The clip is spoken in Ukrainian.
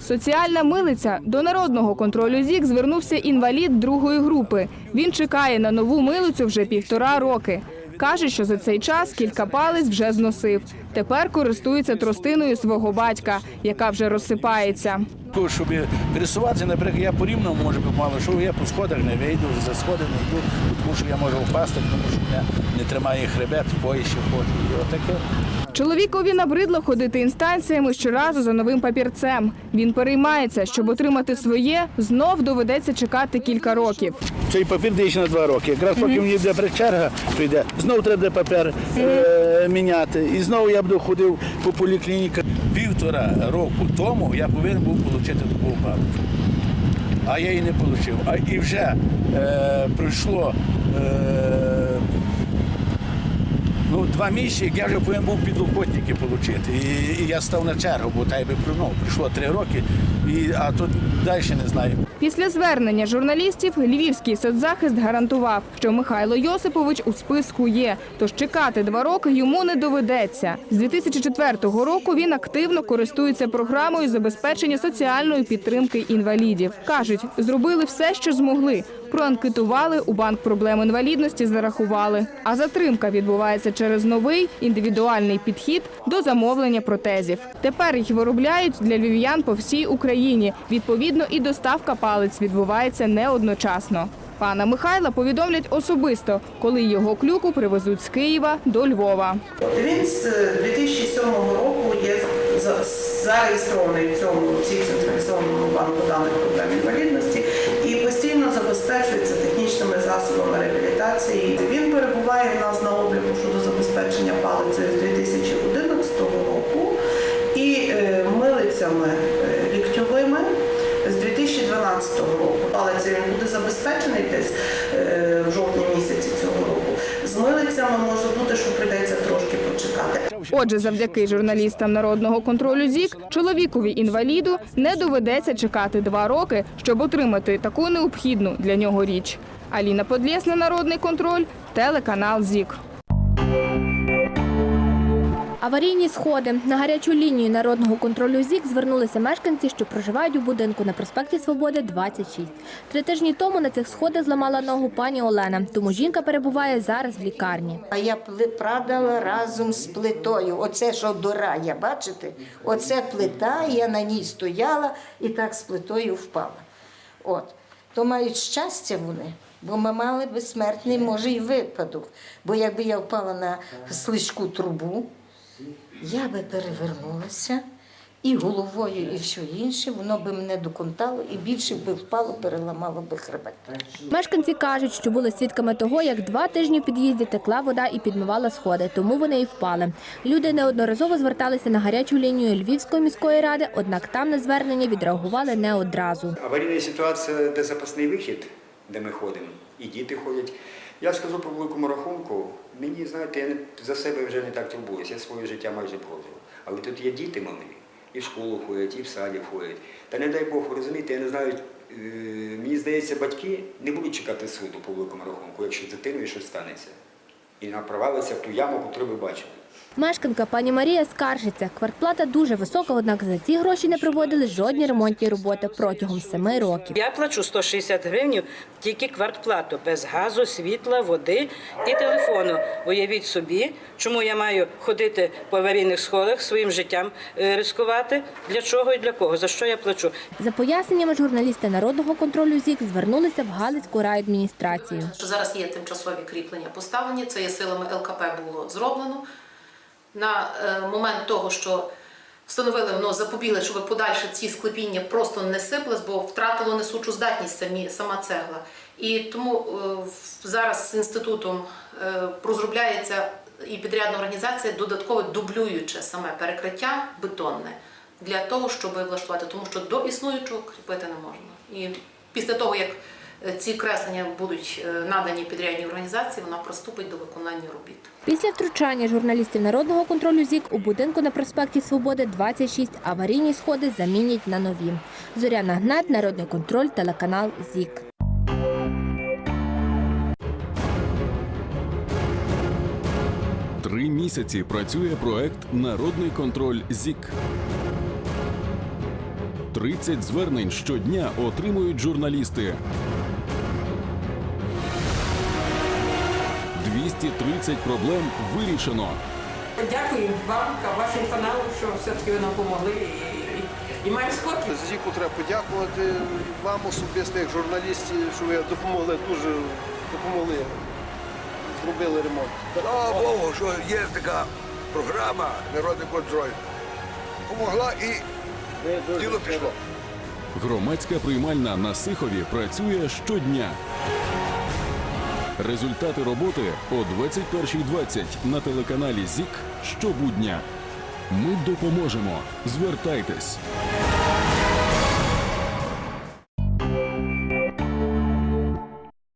Соціальна милиця до народного контролю ЗІК звернувся інвалід другої групи. Він чекає на нову милицю вже півтора роки. Каже, що за цей час кілька палець вже зносив. Тепер користується тростиною свого батька, яка вже розсипається. Щоб пересуватися, наприклад, я по рівному може би мало, що я по сходах не вийду, за сходи не йду, тому що я можу впасти, тому що мене не тримає хребет, в поїщі ходжу. І отаке. Чоловікові набридло ходити інстанціями щоразу за новим папірцем. Він переймається, щоб отримати своє, знов доведеться чекати кілька років. Цей папір дає ще на два роки. Якраз поки мені буде черга, прийде, знову треба папір е, міняти. І знову я буду ходив по поліклініках. Півтора року тому я повинен був отримати таку паличку. А я її не отримав. А і вже е, пройшло е, два місяці, як я вже повинен був підлокотники отримати. І, і я став на чергу, бо та й би ну, пройшло три роки, і, а тут далі не знаю. Після звернення журналістів Львівський соцзахист гарантував, що Михайло Йосипович у списку є, тож чекати два роки йому не доведеться. З 2004 року він активно користується програмою забезпечення соціальної підтримки інвалідів. кажуть, зробили все, що змогли. Проанкетували у банк проблем інвалідності, зарахували. А затримка відбувається через новий індивідуальний підхід до замовлення протезів. Тепер їх виробляють для львів'ян по всій Україні. Відповідно, і доставка палець відбувається не одночасно. Пана Михайла повідомлять особисто, коли його клюку привезуть з Києва до Львова. Він з 2007 року є за- зареєстрований в цьому цій централізованому банку даних проблем інвалідності реабілітації. Він перебуває в нас на обліку щодо забезпечення палицею з 2011 року і е, милицями е, ліктьовими з 2012 року. Палицею він буде забезпечений десь е, в жовтні місяці цього року. З милицями може бути, що прийдеться трошки почекати. Отже, завдяки журналістам народного контролю ЗІК чоловікові інваліду не доведеться чекати два роки, щоб отримати таку необхідну для нього річ. Аліна Подлєсна, народний контроль, телеканал ЗІК. Аварійні сходи на гарячу лінію народного контролю ЗІК звернулися мешканці, що проживають у будинку на проспекті Свободи 26. Три тижні тому на цих сходах зламала ногу пані Олена, тому жінка перебуває зараз в лікарні. А я пли- падала разом з плитою. Оце що дора, я бачите? Оце плита, я на ній стояла і так з плитою впала. От. То мають щастя вони, бо ми мали би смертний, може, і випадок. Бо якби я впала на слизьку трубу, я би перевернулася і головою, і все інше, воно би мене доконтало і більше би впало, переламало би хребет. Мешканці кажуть, що були свідками того, як два тижні в під'їзді текла вода і підмивала сходи, тому вони і впали. Люди неодноразово зверталися на гарячу лінію Львівської міської ради, однак там на звернення відреагували не одразу. Аварійна ситуація, де запасний вихід, де ми ходимо, і діти ходять. Я скажу по великому рахунку, мені, знаєте, я за себе вже не так турбуюся, я своє життя майже прожив. Але тут є діти малі, і в школу ходять, і в садик ходять. Та не дай Бог, розумієте, я не знаю, е, мені здається, батьки не будуть чекати суду по великому рахунку, якщо з дитиною щось станеться. І вона провалиться в ту яму, яку ви бачили. Мешканка пані Марія скаржиться. Квартплата дуже висока, однак за ці гроші не проводили жодні ремонтні роботи протягом семи років. Я плачу 160 гривень тільки квартплату, без газу, світла, води і телефону. Уявіть собі, чому я маю ходити по аварійних сходах, своїм життям е, ризикувати, для чого і для кого, за що я плачу. За поясненнями журналісти народного контролю ЗІК звернулися в Галицьку райадміністрацію. що зараз є тимчасові кріплення поставлені. Це є силами ЛКП було зроблено. На е, момент того, що встановили, воно запобігли, щоб подальше ці склепіння просто не сиплись, бо втратило несучу здатність самі, сама цегла. І тому е, зараз з інститутом е, розробляється і підрядна організація додатково дублююче саме перекриття бетонне для того, щоб влаштувати, тому що до існуючого кріпити не можна. І після того, як ці креслення будуть е, надані підрядній організації, вона приступить до виконання робіт. Після втручання журналістів народного контролю ЗІК у будинку на проспекті Свободи 26 аварійні сходи замінять на нові. Зоряна Гнат, Народний контроль, телеканал ЗІК. Три місяці. місяці працює проект Народний контроль ЗІК. 30 звернень щодня отримують журналісти. 230 проблем вирішено. Дякую вам, вашим каналу, що все-таки ви нам допомогли і, і маємо спокій. Зіку треба подякувати вам особисто, як журналістів, що ви допомогли дуже допомогли. Зробили ремонт. Слава Богу, що є така програма Народний контроль. Помогла і діло пішло. Громадська приймальна на Сихові працює щодня. Результати роботи о 21.20 на телеканалі ЗІК щобудня. Ми допоможемо. Звертайтесь.